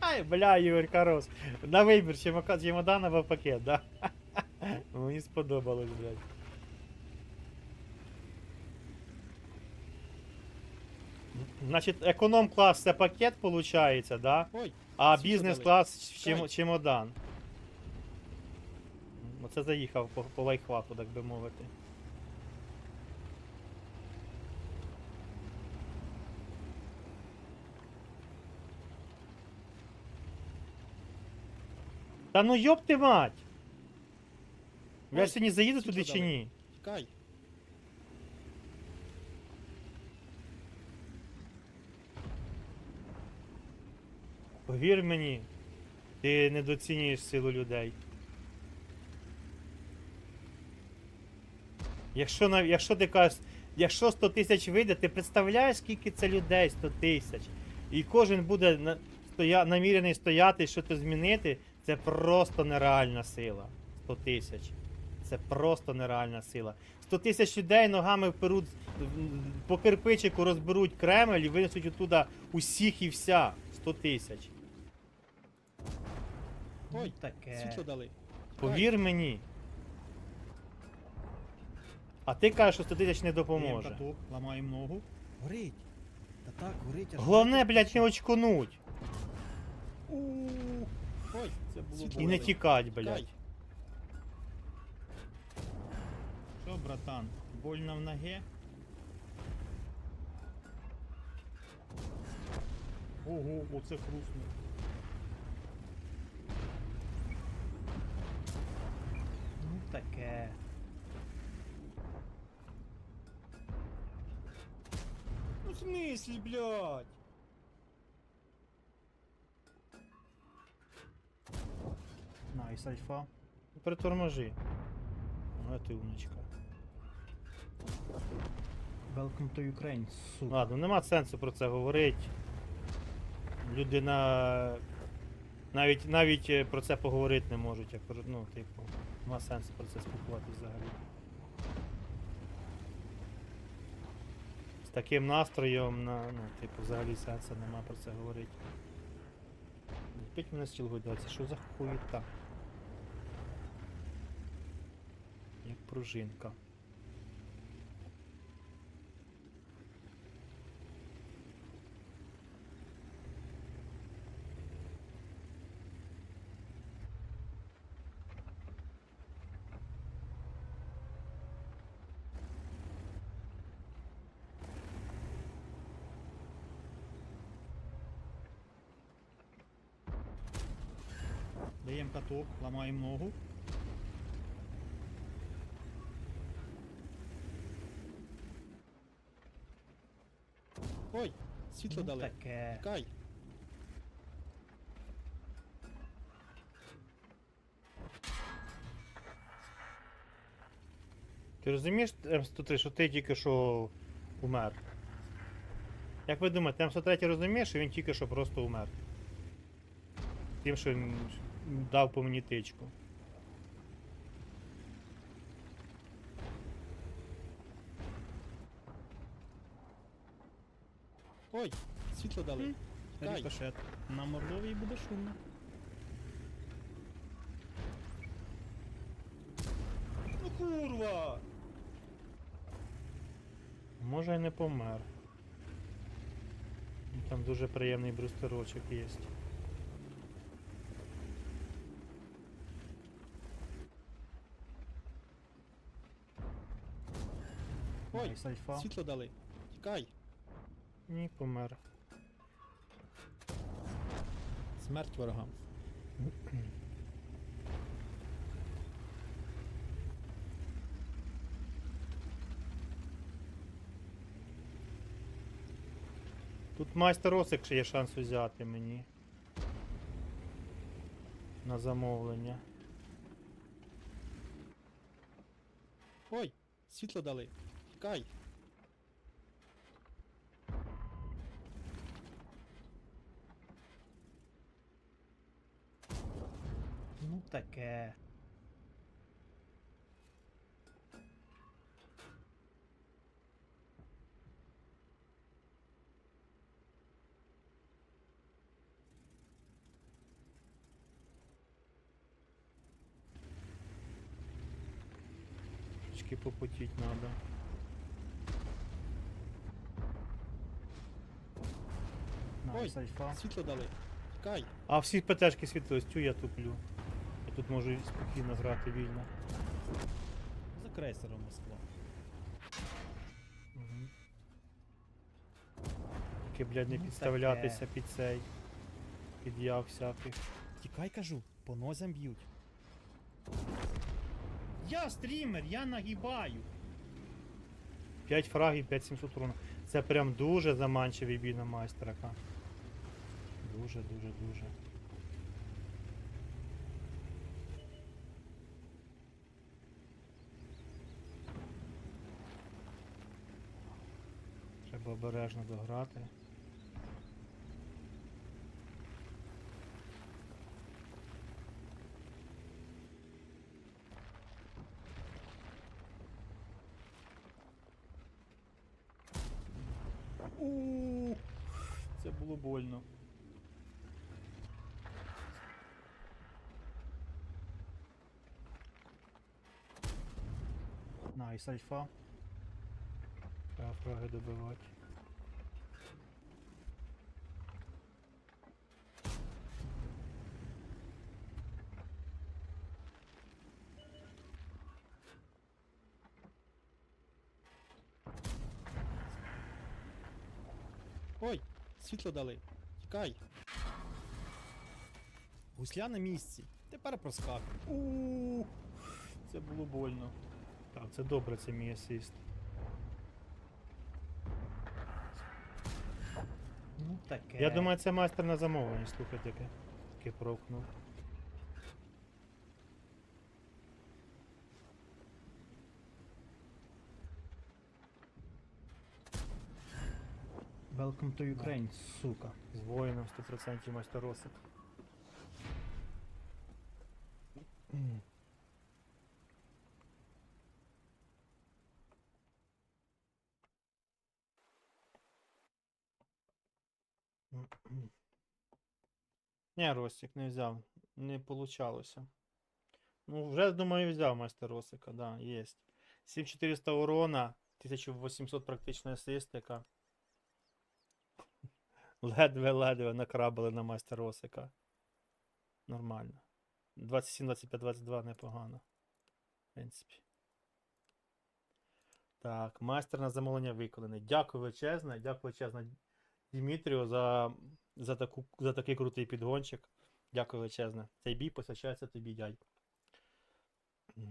блядь. Бля, Ігор Карос. На вибір чемока- чемодан або пакет, да? Мені сподобалось, блядь. Значить, економ клас це пакет, виходить, да? Ой, А бізнес клас чем, чемодан. Оце заїхав по, по лайфхаку, так би мовити. Та ну йоп ти мать! Я Ой, сьогодні заїду світло туди чи дали. ні? тікай. Повір мені, ти недооцінюєш силу людей. Якщо, нав- якщо ти кажеш, якщо 100 тисяч вийде, ти представляєш, скільки це людей 100 тисяч. І кожен буде на, стоя, намірений стояти, що то змінити, це просто нереальна сила. 100 тисяч. Це просто нереальна сила. 100 тисяч людей ногами вперуть по кирпичику розберуть Кремль і винесуть оттуда усіх і вся. 100 тисяч. Ой, таке. Світло дали. Повір мені. А ти кажеш, що 100 тисяч не допоможе. ламаємо ногу. Горить. Та так, горить. аж Головне, блядь, не очконуть. Ой, це було І не тікать, блядь. Що, братан, больно в ноге? Ого, оце хрустно. Ну таке. Ну в смислі, блядь? Найс, альфа. Приторможи. Ну, ти умничка. Welcome to Ukraine, сука. Ладно, нема сенсу про це говорити. Людина навіть навіть е, про це поговорити не можуть. Як, ну, типу, нема сенсу про це спілкуватися взагалі. З таким настроєм, на, ну, типу, взагалі сенсу нема про це говорити. П'ять мене стіл гойдається, що за хуєта? Як пружинка. Даємо каток, ламаємо ногу. Ой, світло Ну, дали. таке. Тікай. Ти розумієш, М103, що ти тільки що умер? Як ви думаєте, М103 розуміє, що він тільки що просто умер? Тим, що він дав по мені тичку. Ой, світло дали. Рикошет. На мордовій буде шумно. Ну курва! Може і не помер. Ну, Там дуже приємний брустерочок є. Ой, Найс, альфа. світло дали. Тікай. Ні, помер. Смерть ворогам. Тут майстер Осик ще є шанс взяти мені. На замовлення. Ой, світло дали. Тікай. Ну таке. Трішки попотіть треба. Ой, сайфа. світло дали. Кай. А всі ПТшки світились, я туплю. Тут можу спокійно грати вільно. За крейсером Москва. Угу. Тільки, блядь, не Ну, підставлятися таке. під цей. Під яв всяких. Тікай, кажу, по нозям б'ють. Я стрімер, я нагибаю. 5 фрагів, 5700 урона. Це прям дуже заманчивий бій на майстрака. Дуже, дуже, дуже. Треба обережно дограти. У, Це було больно. Найс, альфа. Треба добивати. Ой, світло дали. Тікай. Гусля на місці. Тепер проскакуй. У, Це було больно. Так, це добре, це мій асист. Ну таке. Я думаю, це майстер на замовлення, слухайте, яке, Таке прокнув. Welcome to Ukraine, сука. З воїном 100% майстеросик. Ні, Ростик не взяв. Не получалося. Ну, вже, думаю, взяв майстер Росика, да, є. 7400 урона, 1800 практичної асистика. Ледве-ледве накрабили на майстер Росика. Нормально. 27, 25, 22 непогано. В принципі. Так, майстер на замовлення виконаний. Дякую величезне, дякую величезне Дмитрію за, за, таку, за такий крутий підгончик. Дякую величезне. Цей бій посвячається тобі, дядько.